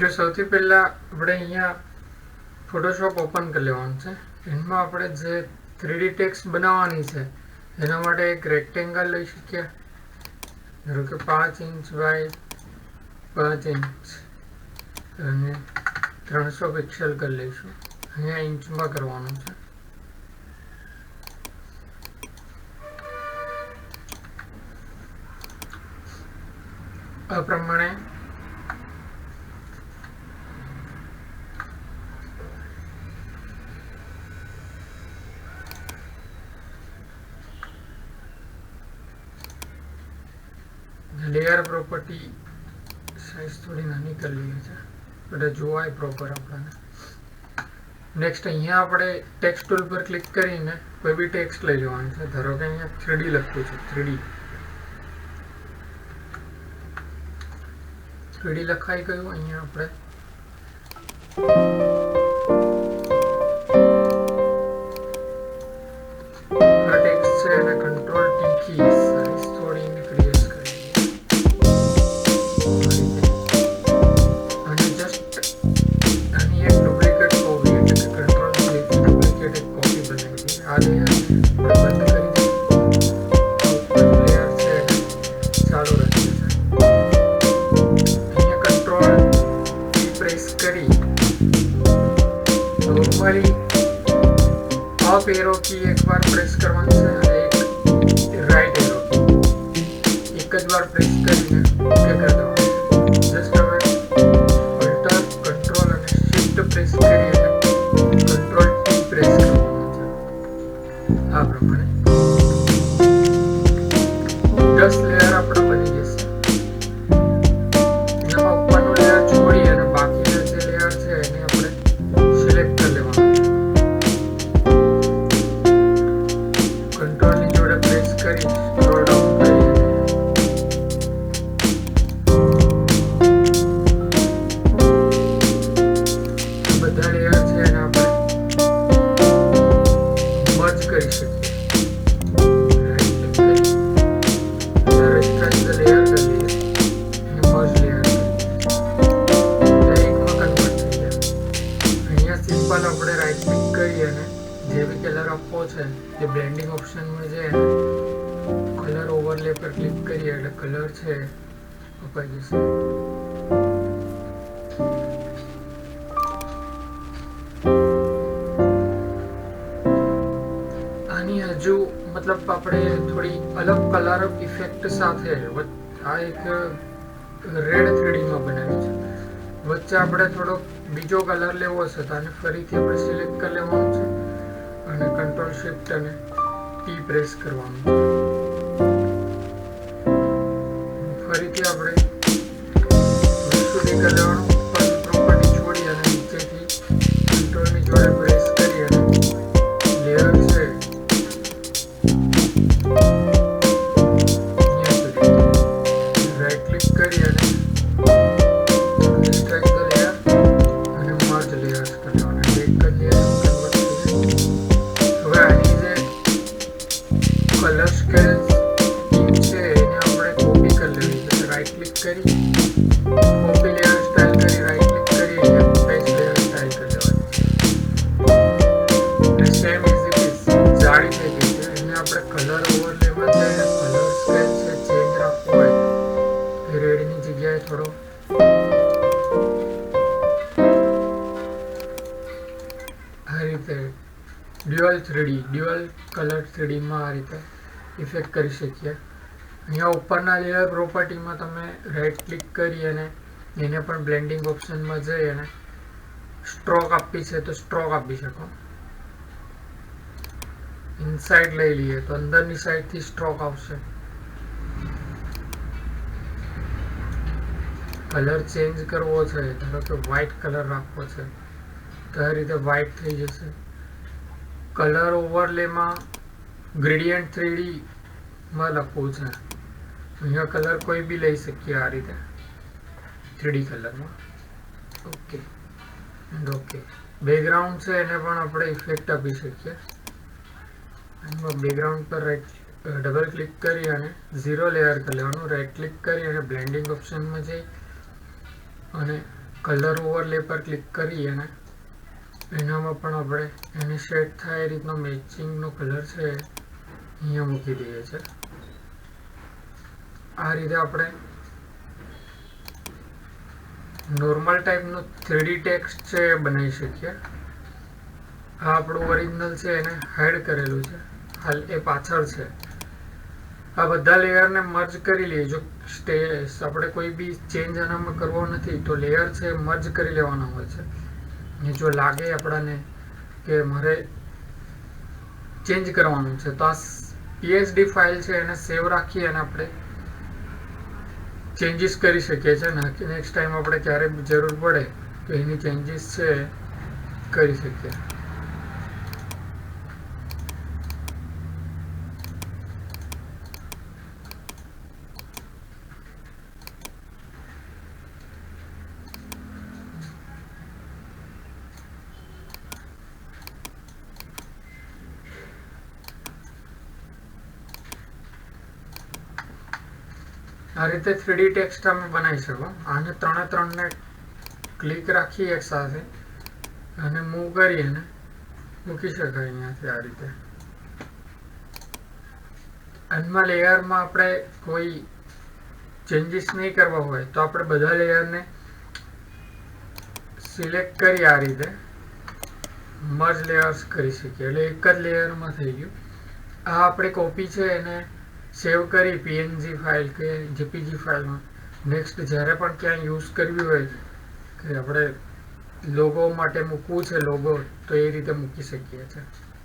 જો સૌથી પહેલા આપણે અહીંયા ફોટોશોપ ઓપન કરી લેવાનું છે. એમાં આપણે જે થ્રીડી ટેક્સ્ટ બનાવવાની છે, એના માટે એક રેક્ટેંગલ લઈ શકીએ. ધારો કે પાંચ ઇંચ બાય પાંચ ઇંચ અને ત્રણસો પિક્સેલ કરી લઈશું. અહીંયા ઇંચમાં કરવાનું છે. આ પ્રમાણે લેયર પ્રોપર્ટી સાઇઝ થોડી નાની કરી લઈએ છે એટલે જોવાય પ્રોપર આપણને. નેક્સ્ટ અહીંયા આપણે ટેક્સ્ટ ટૂલ પર ક્લિક કરીને કોઈ બી ટેક્સ્ટ લઈ લેવાનું છે. ધારો કે અહીંયા થ્રીડી લખતું છે થ્રીડી થ્રીડી લખાઈ ગયું, અહીંયા આપણે પ્રેસ તો ફરી અપ એરો કી એકવાર પ્રેસ કરવાનું છે અને એક રાઈટ એરો એક જ વાર પ્રેસ આપણે રાઈટ ક્લિક કરી અને જે કલર આપવો છે જે બ્લેન્ડિંગ ઓપ્શનમાં છે કલર ઓવરલે પર ક્લિક કરીએ એટલે કલર છે અપાઈ જશે મતલબ આપણે થોડી અલગ કલર ઇફેક્ટ સાથે આ એક રેડ થ્રીડીમાં બનાવી છે. વચ્ચે આપણે થોડો બીજો કલર લેવો છે તો આને ફરીથી આપણે સિલેક્ટ કરી લેવાનું છે અને કંટ્રોલ શિફ્ટ અને ટી પ્રેસ કરવાનું છે. સ્કેલ છે એને આપણે કોપી કરી લેવી છે રાઈટ ક્લિક કરી કોપી લેયર સ્ટાઇલ કરી રાઈટ ક્લિક કરી અને પેસ્ટ લેયર સ્ટાઇલ કરી લેવાની અને સેમ ઇઝ ઇઝ જાડી થઈ ગઈ છે એને આપણે કલર ઓવરલેમાં જઈને કલર સ્કેલ છે ચેન્જ રાખવો હોય રેડની જગ્યાએ થોડો આ રીતે dual three D dual colour થ્રીડીમાં આ રીતે ઇફેક્ટ કરી શકીએ. અહીંયા ઉપરના લેયર પ્રોપર્ટીમાં તમે રાઈટ ક્લિક કરી અને એને પણ બ્લેન્ડિંગ ઓપ્શનમાં જઈ અને સ્ટ્રોક આપવી છે તો સ્ટ્રોક આપી શકો. ઇનસાઇડ લઈ લઈએ તો અંદરની સાઈડથી સ્ટ્રોક આવશે. કલર ચેન્જ કરવો છે, ધારો કે વ્હાઇટ કલર રાખવો છે, તો આ રીતે વ્હાઇટ થઈ જશે. કલર ઓવરલેમાં ગ્રેડિયન્ટ થ્રીડી માં લખવું છે. અહીંયા કલર કોઈ બી લઈ શકીએ આ રીતે. થ્રીડી કલરમાં ઓકે એન્ડ ઓકે બેકગ્રાઉન્ડ છે એને પણ આપણે ઇફેક્ટ આપી શકીએ. એમાં બેકગ્રાઉન્ડ પર રાઈટ ડબલ ક્લિક કરી અને ઝીરો લેયર કરી લેવાનું રાઈટ ક્લિક કરી અને બ્લેન્ડિંગ ઓપ્શનમાં જઈ અને કલર ઓવરલે પર ક્લિક કરી અને એનામાં પણ આપણે એની સેટ થાય એ રીતનો મેચિંગનો કલર છે. અહીંયા મૂકી દઈએ છે આ રીતે આપણે નોર્મલ ટાઈપનું થ્રીડી ટેક્સ્ટ છે એ બનાવી શકીએ. આ આપણું ઓરિજિનલ છે, એને હાઈડ કરેલું છે. હાલ એ પાછળ છે. આ બધા લેયરને મર્જ કરી લઈએ. જો સ્ટે આપણે કોઈ બી ચેન્જ આનામાં કરવો નથી, તો લેયર છે મર્જ કરી લેવાના હોય છે. ને જો લાગે આપણાને કે મારે ચેન્જ કરવાનું છે, તો આ પીએચડી ફાઇલ છે એને સેવ રાખી અને આપણે ચેન્જીસ કરી શકીએ છીએ નેક્સ્ટ ટાઈમ આપણે ક્યારે જરૂર પડે તો એની ચેન્જીસ છે કરી શકીએ. આ રીતે થ્રીડી ટેક્સ્ટ તમે બનાવી શકો. આને ત્રણે ત્રણને ક્લિક રાખી એક સાથે અને મૂવ કરી અને મૂકી શકાય અહીંયાથી આ રીતે. આનમાં લેયરમાં આપણે કોઈ ચેન્જીસ નહીં કરવા હોય તો આપણે બધા લેયરને સિલેક્ટ કરી આ રીતે મર્જ લેયર્સ કરી શકીએ. એટલે એક જ લેયરમાં થઈ ગયું. આ આપણી કોપી છે એને સેવ કરી પીએનજી ફાઇલ કે જેપીજી ફાઇલમાં નેક્સ્ટ જ્યારે પણ ક્યાંય યુઝ કરવી હોય કે આપણે લોગો માટે મૂકવું છે લોગો તો એ રીતે મૂકી શકીએ છીએ.